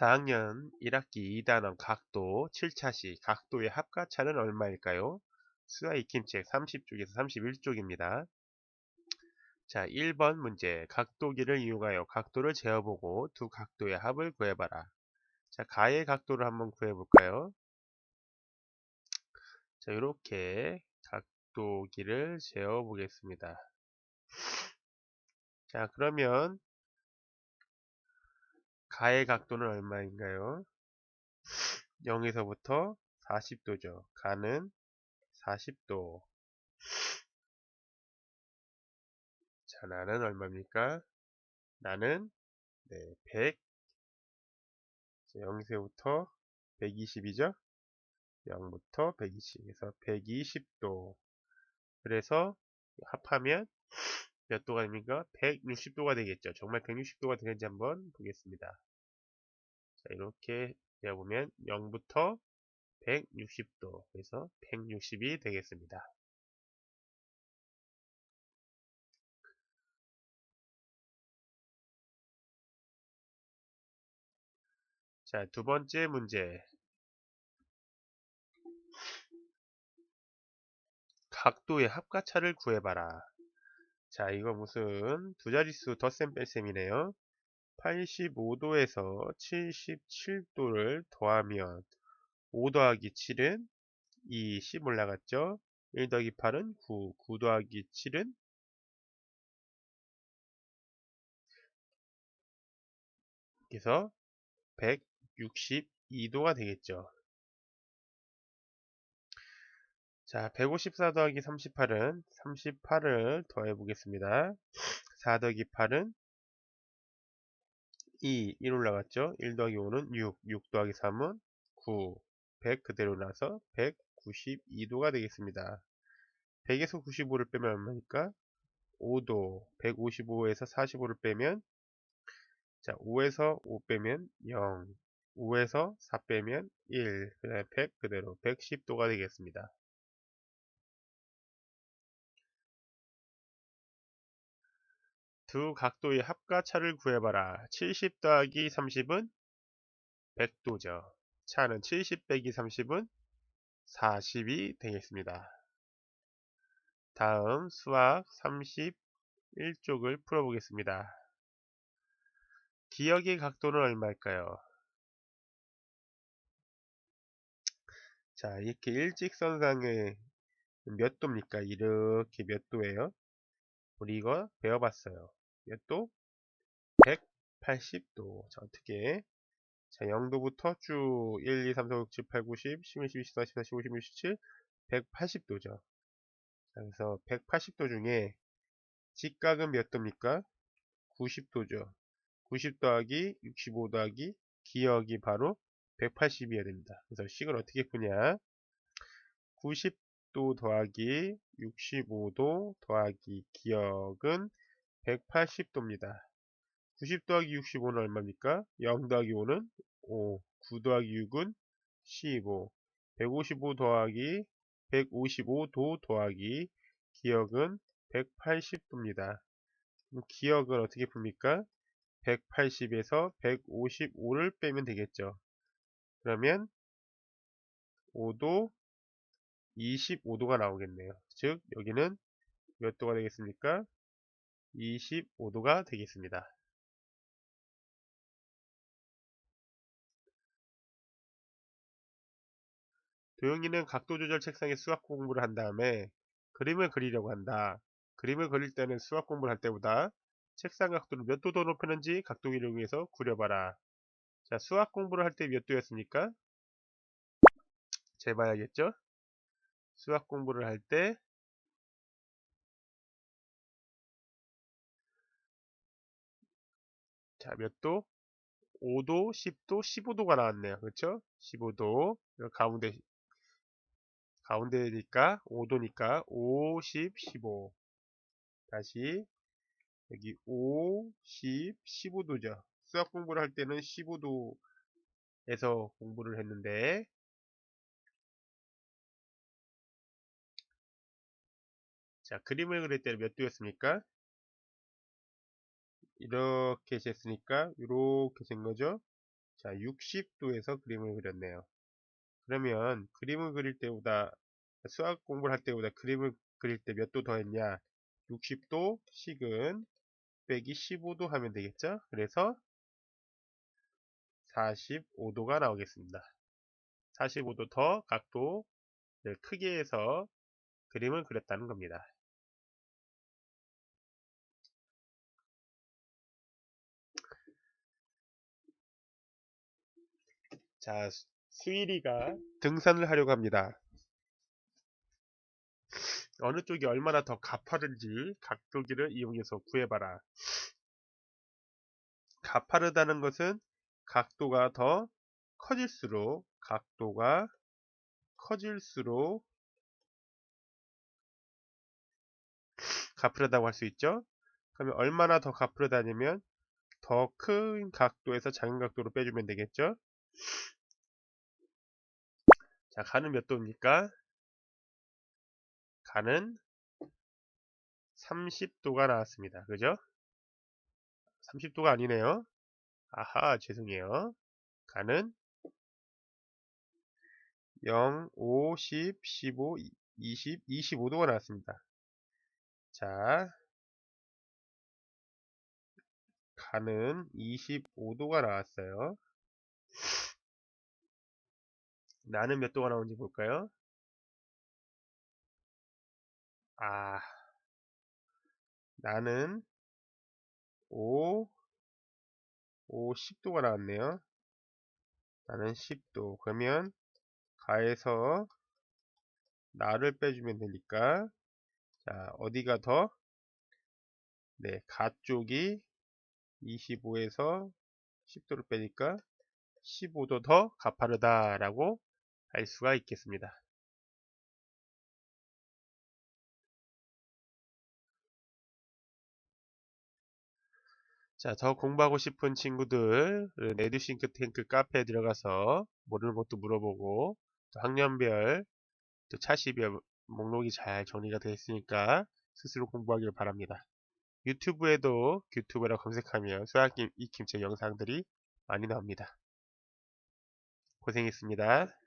4학년 1학기 2단원 각도 7차시 각도의 합가차는 얼마일까요? 수아 익힘책 30쪽에서 31쪽입니다. 자, 1번 문제. 각도기를 이용하여 각도를 재어보고 두 각도의 합을 구해봐라. 자, 가의 각도를 한번 구해볼까요? 자, 이렇게 각도기를 재어보겠습니다. 자, 그러면 가의 각도는 얼마인가요? 0에서부터 40도죠. 가는 40도. 자, 나는 얼마입니까? 나는 네, 100. 0에서부터 120이죠? 0부터 120. 그래서 120도. 그래서 합하면 몇 도가 됩니까? 160도가 되겠죠. 정말 160도가 되는지 한번 보겠습니다. 자, 이렇게 되어보면 0부터 160도. 그래서 160이 되겠습니다. 자, 두 번째 문제. 각도의 합가차를 구해봐라. 자, 이거 무슨 두 자릿수 덧셈 뺄셈이네요. 85도에서 77도를 더하면 5 더하기 7은 2, 10 올라갔죠? 1 더하기 8은 9, 9 더하기 7은 그래서 162도가 되겠죠. 자, 154 더하기 38은 38을 더해 보겠습니다. 4 더하기 8은 2, 1 올라갔죠? 1 더하기 5는 6, 6 더하기 3은 9, 100 그대로 나서 192도가 되겠습니다. 100에서 95를 빼면 얼마니까? 5도, 155에서 45를 빼면 자, 5에서 5 빼면 0, 5에서 4 빼면 1, 그 다음에 100 그대로 110도가 되겠습니다. 두 각도의 합가차를 구해봐라. 70 더하기 30은 100도죠. 차는 70 빼기 30은 40이 되겠습니다. 다음 수학 31쪽을 풀어보겠습니다. 기억의 각도는 얼마일까요? 자, 이렇게 일직선상의 몇 도입니까? 이렇게 몇 도예요? 우리 이거 배워봤어요. 이것도 180도. 자, 어떻게? 자, 0도부터 쭉 1, 2, 3, 4, 5, 6, 7, 8, 9, 10, 11, 12, 14, 15, 16, 17, 17, 180도죠. 자, 그래서 180도 중에 직각은 몇 도입니까? 90도죠. 90 더하기 65 더하기 기억이 바로 180이어야 됩니다. 그래서 식을 어떻게 푸냐? 90도 더하기 65도 더하기 기억은 180도입니다. 90 더하기 65는 얼마입니까? 0 더하기 5는 5, 9 더하기 6은 15, 155 더하기 155도 더하기 기억은 180도입니다. 기억은 어떻게 풉니까? 180에서 155를 빼면 되겠죠. 그러면 5도 25도가 나오겠네요. 즉 여기는 몇 도가 되겠습니까? 25도가 되겠습니다. 도영이는 각도 조절 책상에 수학 공부를 한 다음에 그림을 그리려고 한다. 그림을 그릴 때는 수학 공부를 할 때보다 책상 각도를 몇 도 더 높였는지 각도기를 이용해서 구려봐라. 자, 수학 공부를 할 때 몇 도였습니까? 재봐야겠죠? 수학 공부를 할 때 자, 몇 도? 5도, 10도, 15도가 나왔네요. 그렇죠? 15도. 가운데 가운데니까 5도니까 5, 10, 15. 다시 여기 5, 10, 15도죠. 수학 공부를 할 때는 15도에서 공부를 했는데 자 그림을 그릴 때는 몇 도였습니까? 이렇게 쟀으니까 이렇게 잰 거죠. 자, 60도에서 그림을 그렸네요. 그러면 그림을 그릴 때보다 수학 공부를 할 때보다 그림을 그릴 때 몇 도 더 했냐? 60도 식은 빼기 15도 하면 되겠죠? 그래서 45도가 나오겠습니다. 45도 더 각도를 크게 해서 그림을 그렸다는 겁니다. 자, 수일이가 등산을 하려고 합니다. 어느 쪽이 얼마나 더 가파른지 각도기를 이용해서 구해봐라. 가파르다는 것은 각도가 더 커질수록 각도가 커질수록 가파르다고 할 수 있죠. 그러면 얼마나 더 가파르다냐면 더 큰 각도에서 작은 각도로 빼주면 되겠죠. 자, 가는 몇 도입니까? 가는 30도가 나왔습니다. 그죠? 30도가 아니네요. 아하, 죄송해요. 가는 0, 5, 10, 15, 20, 25도가 나왔습니다. 자, 가는 25도가 나왔어요. 나는 몇 도가 나오는지 볼까요? 아, 나는 5, 5, 10도가 나왔네요. 나는 10도. 그러면 가에서 나를 빼주면 되니까 자, 어디가 더? 네, 가 쪽이 25에서 10도를 빼니까 15도 더 가파르다라고 알 수가 있겠습니다. 자, 더 공부하고 싶은 친구들 에듀싱크 탱크 카페에 들어가서 모르는 것도 물어보고 또 학년별 또 차시별 목록이 잘 정리가 되어 있으니까 스스로 공부하길 바랍니다. 유튜브에도 유튜브라 검색하면 수학 익힘 제 영상들이 많이 나옵니다. 고생했습니다.